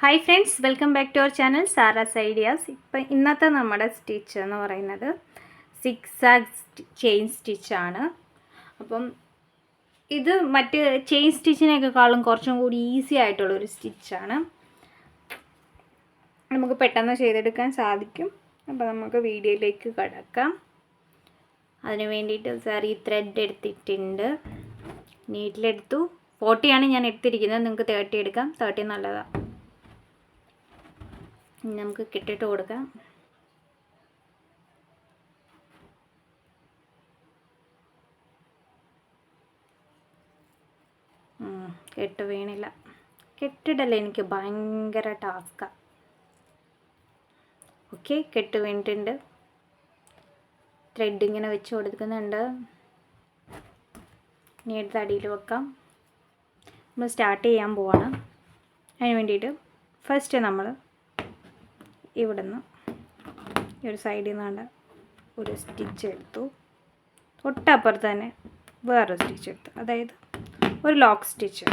Hi friends welcome back to our channel Sara's ideas ഇപ്പം ഇന്നത്തെ നമ്മുടെ സ്റ്റിച്ച് എന്ന് പറയുന്നത് സിക്സ് ആഗ് ചെയിൻ സ്റ്റിച്ചാണ് അപ്പം ഇത് മറ്റ് ചെയിൻ സ്റ്റിച്ചിനെക്കാളും കുറച്ചും കൂടി ഈസി ആയിട്ടുള്ളൊരു സ്റ്റിച്ചാണ് നമുക്ക് പെട്ടെന്ന് ചെയ്തെടുക്കാൻ സാധിക്കും. അപ്പോൾ നമുക്ക് വീഡിയോയിലേക്ക് കടക്കാം. അതിന് വേണ്ടിയിട്ട് സാർ ഈ ത്രെഡ് എടുത്തിട്ടുണ്ട്. നീറ്റിലെടുത്തു ഫോർട്ടിയാണ് ഞാൻ എടുത്തിരിക്കുന്നത്. നിങ്ങൾക്ക് തേർട്ടി എടുക്കാം. തേർട്ടി നല്ലതാണ് നമുക്ക് കെട്ടിട്ട് കൊടുക്കാം. കെട്ട് വീണില്ല. കെട്ടിടല്ലേ എനിക്ക് ഭയങ്കര ടാസ്ക്കാണ് ഓക്കെ കെട്ട് വീണിട്ടുണ്ട്. ത്രെഡ് ഇങ്ങനെ വെച്ച് കൊടുക്കുന്നുണ്ട്. ഇനി എടുത്ത് അടിയിൽ വെക്കാം. നമ്മൾ സ്റ്റാർട്ട് ചെയ്യാൻ പോവാണ്. അതിന് വേണ്ടിയിട്ട് ഫസ്റ്റ് നമ്മൾ ഇവിടുന്ന് ഈ ഒരു സൈഡിൽ നിന്നാണ്ട് ഒരു സ്റ്റിച്ച് എടുത്തു. തൊട്ടപ്പുറത്ത് തന്നെ വേറൊരു സ്റ്റിച്ച് എടുത്തു. അതായത് ഒരു ലോക്ക് സ്റ്റിച്ച്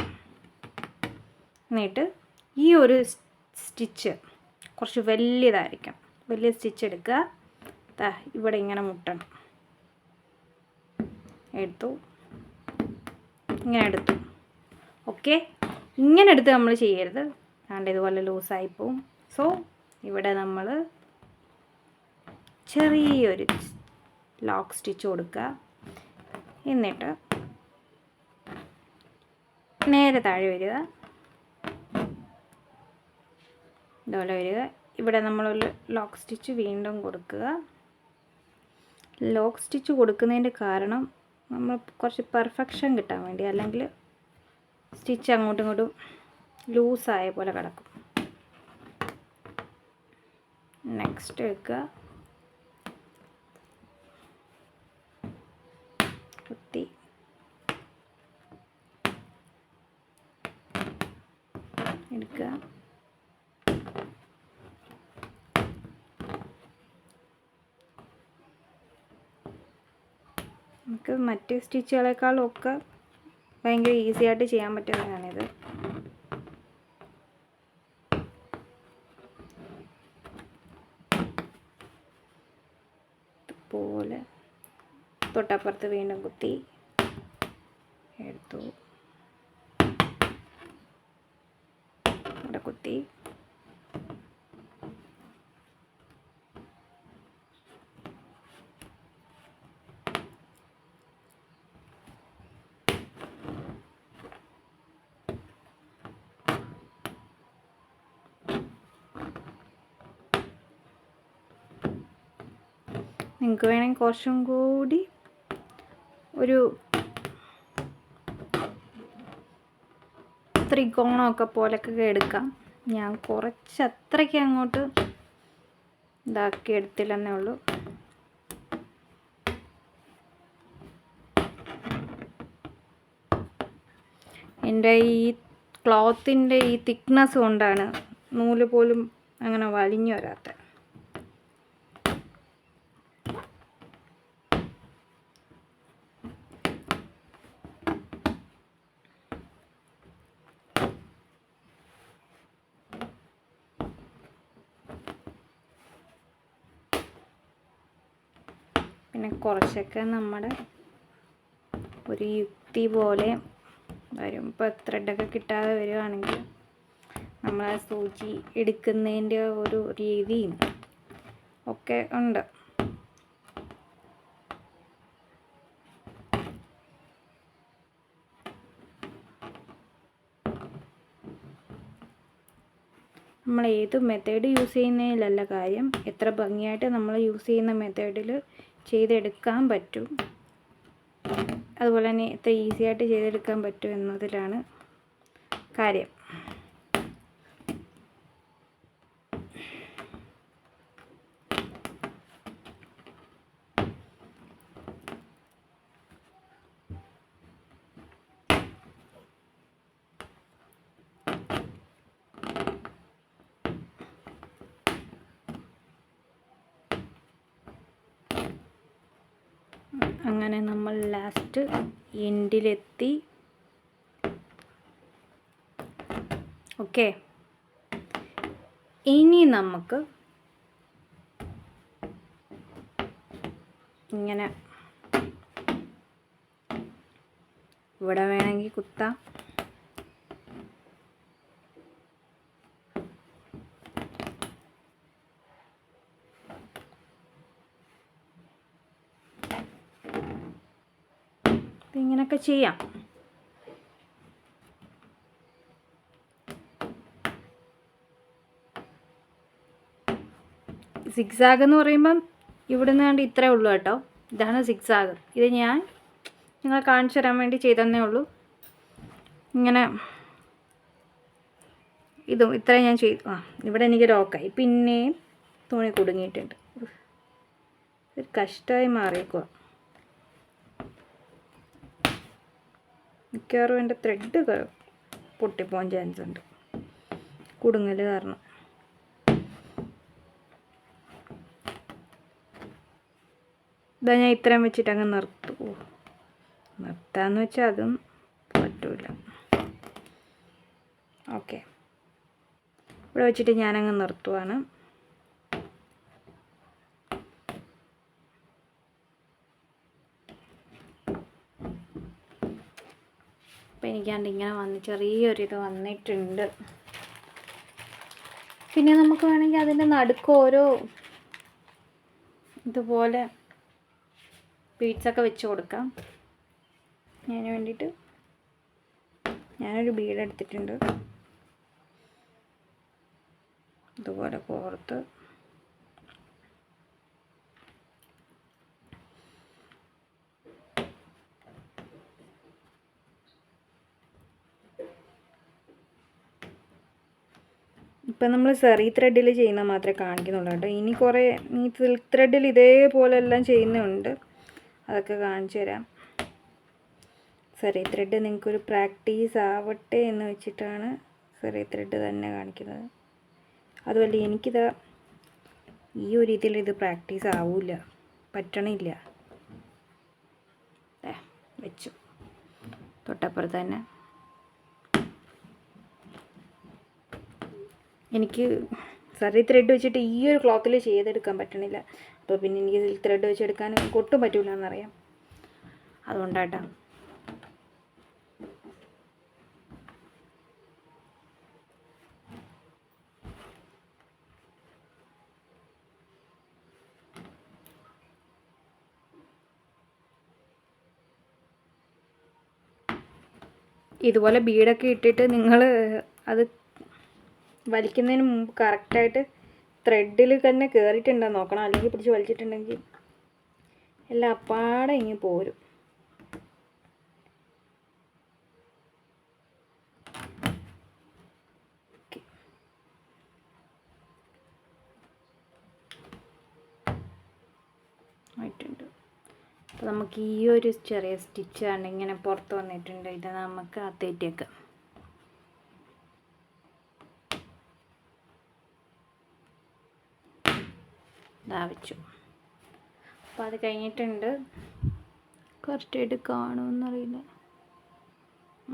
എന്നിട്ട് ഈ ഒരു സ്റ്റിച്ച് കുറച്ച് വലിയതായിരിക്കണം. വലിയ സ്റ്റിച്ച് എടുക്കുക. ഇവിടെ ഇങ്ങനെ മുട്ടണം. എടുത്തു. ഇങ്ങനെ എടുത്തു. ഓക്കെ ഇങ്ങനെ എടുത്ത് നമ്മൾ ചെയ്യരുത്. അതുകൊണ്ട് ഇതുപോലെ ലൂസായി പോവും. സോ ഇവിടെ നമ്മൾ ചെറിയൊരു ലോക്ക് സ്റ്റിച്ച് കൊടുക്കുക എന്നിട്ട് നേരെ താഴെ വരിക. ഇതുപോലെ വരിക. ഇവിടെ നമ്മളൊരു ലോക്ക് സ്റ്റിച്ച് വീണ്ടും കൊടുക്കുക. ലോക്ക് സ്റ്റിച്ച് കൊടുക്കുന്നതിന്റെ കാരണം നമ്മൾ കുറച്ച് പെർഫെക്ഷൻ കിട്ടാൻ വേണ്ടി അല്ലെങ്കിൽ സ്റ്റിച്ച് അങ്ങോട്ടും ഇങ്ങോട്ടും ലൂസായ പോലെ കിടക്കും. നെക്സ്റ്റ് എടുക്കുക കുത്തി. എടുക്കുക നമുക്ക് മറ്റ് സ്റ്റിച്ചുകളെക്കാളും ഒക്കെ ഭയങ്കര ഈസി ആയിട്ട് ചെയ്യാൻ പറ്റുന്നതാണിത്. പോലെ തൊട്ടപ്പുറത്ത് വീണ്ടും കുത്തി എടുത്തു ഇവിടെ കുത്തി നിങ്ങൾക്ക് വേണമെങ്കിൽ കുറച്ചും കൂടി ഒരു ത്രികോണമൊക്കെ പോലൊക്കെ എടുക്കാം. ഞാൻ കുറച്ച് അത്രയ്ക്ക് അങ്ങോട്ട് ഇതാക്കി എടുത്തില്ലെന്നേ ഉള്ളൂ. എന്റെ ഈ ക്ലോത്തിന്റെ ഈ തിക്നെസ് കൊണ്ടാണ് നൂൽ പോലും അങ്ങനെ വലിഞ്ഞു വരാത്തത്. പിന്നെ കുറച്ചൊക്കെ നമ്മുടെ ഒരു യുക്തി പോലെ വരും. ഇപ്പോൾ ത്രെഡൊക്കെ കിട്ടാതെ വരികയാണെങ്കിൽ നമ്മൾ ആ സൂചി എടുക്കുന്നതിന്റെ ഒരു രീതിയും ഒക്കെ ഉണ്ട്. നമ്മൾ ഏത് മെത്തേഡ് യൂസ് ചെയ്യുന്നതിലല്ല കാര്യം. എത്ര ഭംഗിയായിട്ട് നമ്മൾ യൂസ് ചെയ്യുന്ന മെത്തേഡിൽ ചെയ്തെടുക്കാൻ പറ്റും. അതുപോലെ തന്നെ എത്ര ഈസി ആയിട്ട് ചെയ്തെടുക്കാൻ പറ്റും എന്നതിലാണ് കാര്യം. അങ്ങനെ നമ്മൾ ലാസ്റ്റ് എൻഡിലെത്തി ഓക്കെ ഇനി നമുക്ക് ഇങ്ങനെ ഇവിടെ വേണമെങ്കിൽ കുത്താം. അപ്പം ഇങ്ങനെയൊക്കെ ചെയ്യാം. സിക്സാഗ് എന്ന് പറയുമ്പം ഇവിടുന്ന് കണ്ട് ഇത്രേ ഉള്ളൂ കേട്ടോ. ഇതാണ് സിക്സാഗ് ഇത് ഞാൻ നിങ്ങളെ കാണിച്ചു തരാൻ വേണ്ടി ചെയ്തതന്നേ ഉള്ളൂ. ഇങ്ങനെ ഇതും ഇത്രയും ഞാൻ ചെയ്തു. ആ ഇവിടെ എനിക്ക് ലോക്കായി. പിന്നെയും തുണി കുടുങ്ങിയിട്ടുണ്ട്. ഒരു കഷ്ടമായി മാറിയേക്കുക മിക്കവാറും എന്റെ ത്രെഡ് പൊട്ടിപ്പോകാൻ ചാൻസ് ഉണ്ട്. കുടുങ്ങൽ കാരണം. ഇതാ ഞാൻ ഇത്രയും വെച്ചിട്ട് അങ്ങ് നിർത്തു. നിർത്താന്ന് വെച്ചാൽ അതും പറ്റൂല. ഓക്കെ. ഇവിടെ വെച്ചിട്ട് ഞാനങ്ങ് നിർത്തുവാണ്. അപ്പം എനിക്കാണ്ട് ഇങ്ങനെ വന്ന് ചെറിയൊരിത് വന്നിട്ടുണ്ട്. പിന്നെ നമുക്ക് വേണമെങ്കിൽ അതിന്റെ നടുക്ക് ഓരോ ഇതുപോലെ ബീഡ്സൊക്കെ വെച്ച് കൊടുക്കാം. അതിന് വേണ്ടിയിട്ട് ഞാനൊരു ബീഡ് എടുത്തിട്ടുണ്ട്. ഇതുപോലെ കോർത്ത് ഇപ്പം നമ്മൾ സെറി ത്രെഡിൽ ചെയ്യുന്ന മാത്രമേ കാണിക്കുന്നുള്ളൂ കേട്ടോ. ഇനി കുറേ ഈ സിൽക്ക് ത്രെഡിൽ ഇതേപോലെ എല്ലാം ചെയ്യുന്നുണ്ട്. അതൊക്കെ കാണിച്ചു തരാം. സെറി ത്രെഡ് നിങ്ങൾക്കൊരു പ്രാക്ടീസ് ആവട്ടെ എന്ന് വെച്ചിട്ടാണ് സെറി ത്രെഡ് തന്നെ കാണിക്കുന്നത്. അതുപോലെ എനിക്കിത് ഈ ഒരു രീതിയിൽ ഇത് പ്രാക്ടീസ് ആവില്ല. പറ്റണില്ല. വെച്ചു. തൊട്ടപ്പുറത്ത് തന്നെ. എനിക്ക് സറി ത്രെഡ് വെച്ചിട്ട് ഈ ഒരു ക്ലോത്തിൽ ചെയ്തെടുക്കാൻ പറ്റണില്ല. അപ്പോൾ പിന്നെ എനിക്ക് ഇതിൽ ത്രെഡ് വെച്ചെടുക്കാൻ ഒട്ടും പറ്റൂല എന്നറിയാം അതുകൊണ്ടാട്ടാ. ഇതുപോലെ ബീഡൊക്കെ ഇട്ടിട്ട് നിങ്ങൾ അത് വലിക്കുന്നതിന് മുമ്പ് കറക്റ്റായിട്ട് ത്രെഡിൽ തന്നെ കയറിയിട്ടുണ്ടോ നോക്കണം. അല്ലെങ്കിൽ പിടിച്ച് വലിച്ചിട്ടുണ്ടെങ്കിൽ എല്ലാം അപ്പാടെ ഇങ്ങ് പോരും. അപ്പോൾ നമുക്ക് ഈ ഒരു ചെറിയ സ്റ്റിച്ച് ആണ് ഇങ്ങനെ പുറത്ത് വന്നിട്ടുണ്ട്. ഇത് നമുക്ക് ഇതാ വെച്ചു അപ്പോൾ അത് കഴിഞ്ഞിട്ടുണ്ട്. കറക്റ്റായിട്ട് കാണുമെന്നറിയില്ല.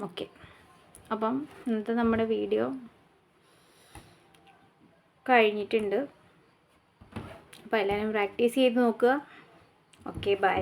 ഓക്കെ. അപ്പം ഇന്നത്തെ നമ്മുടെ വീഡിയോ കഴിഞ്ഞിട്ടുണ്ട്. അപ്പോൾ എല്ലാവരും പ്രാക്ടീസ് ചെയ്ത് നോക്കുക. Okay bye.